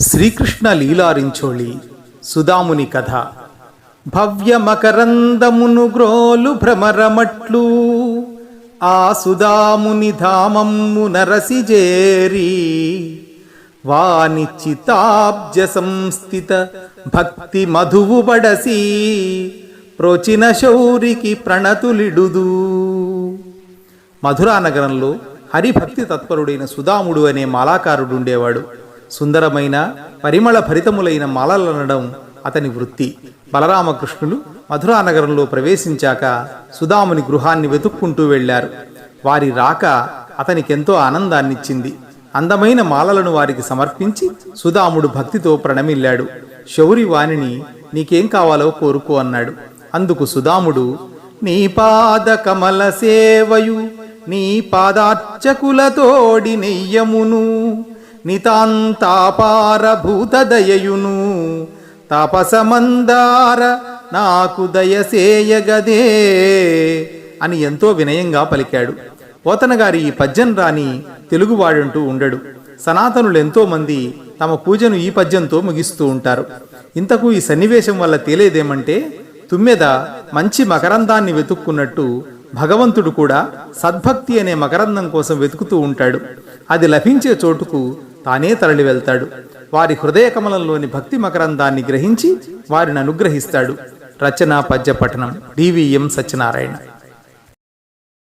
శ్రీకృష్ణ లీలారించోళి సుదాముని కథ. భవ్య మకరందమును గ్రోలు భ్రమరమట్లు ఆ సుదాముని ధామమ్ము నరసిజేరి వాని చితాబ్జ సంస్థిత భక్తి మధువు బడసి ప్రోచిన శౌరికి ప్రణతులిడుదు. మధురా నగరంలో హరిభక్తి తత్పరుడైన సుదాముడు అనే మాలాకారుడు ఉండేవాడు. సుందరమైన పరిమళ భరితములైన మాలలనడం అతని వృత్తి. బలరామకృష్ణులు మధురా నగరంలో ప్రవేశించాక సుదాముని గృహాన్ని వెతుక్కుంటూ వెళ్ళారు. వారి రాక అతనికెంతో ఆనందాన్నిచ్చింది. అందమైన మాలలను వారికి సమర్పించి సుదాముడు భక్తితో ప్రణమిల్లాడు. శౌరి వాణిని నీకేం కావాలో కోరుకో అన్నాడు. అందుకు సుదాముడు నీ పాద కమల సేవయు నీ పాదార్చకులతోడి నెయ్యమును నితాంతాపారభూతదయయును. తపసమందార నాకు దయసేయగదే అని ఎంతో వినయంగా పలికాడు. పోతనగారి ఈ పద్యం రాని తెలుగువాడంటూ ఉండడు. సనాతనులు మంది తమ పూజను ఈ పద్యంతో ముగిస్తూ ఉంటారు. ఇంతకు ఈ సన్నివేశం వల్ల తేలేదేమంటే తుమ్మెద మంచి మకరందాన్ని వెతుక్కున్నట్టు భగవంతుడు కూడా సద్భక్తి అనే మకరందం కోసం వెతుకుతూ ఉంటాడు. అది లభించే చోటుకు తానే తరలి వెళ్తాడు. వారి హృదయ కమలంలోని భక్తి మకరందాన్ని గ్రహించి వారిని అనుగ్రహిస్తాడు. రచన పద్య పఠనం డివిఎం సత్యనారాయణ.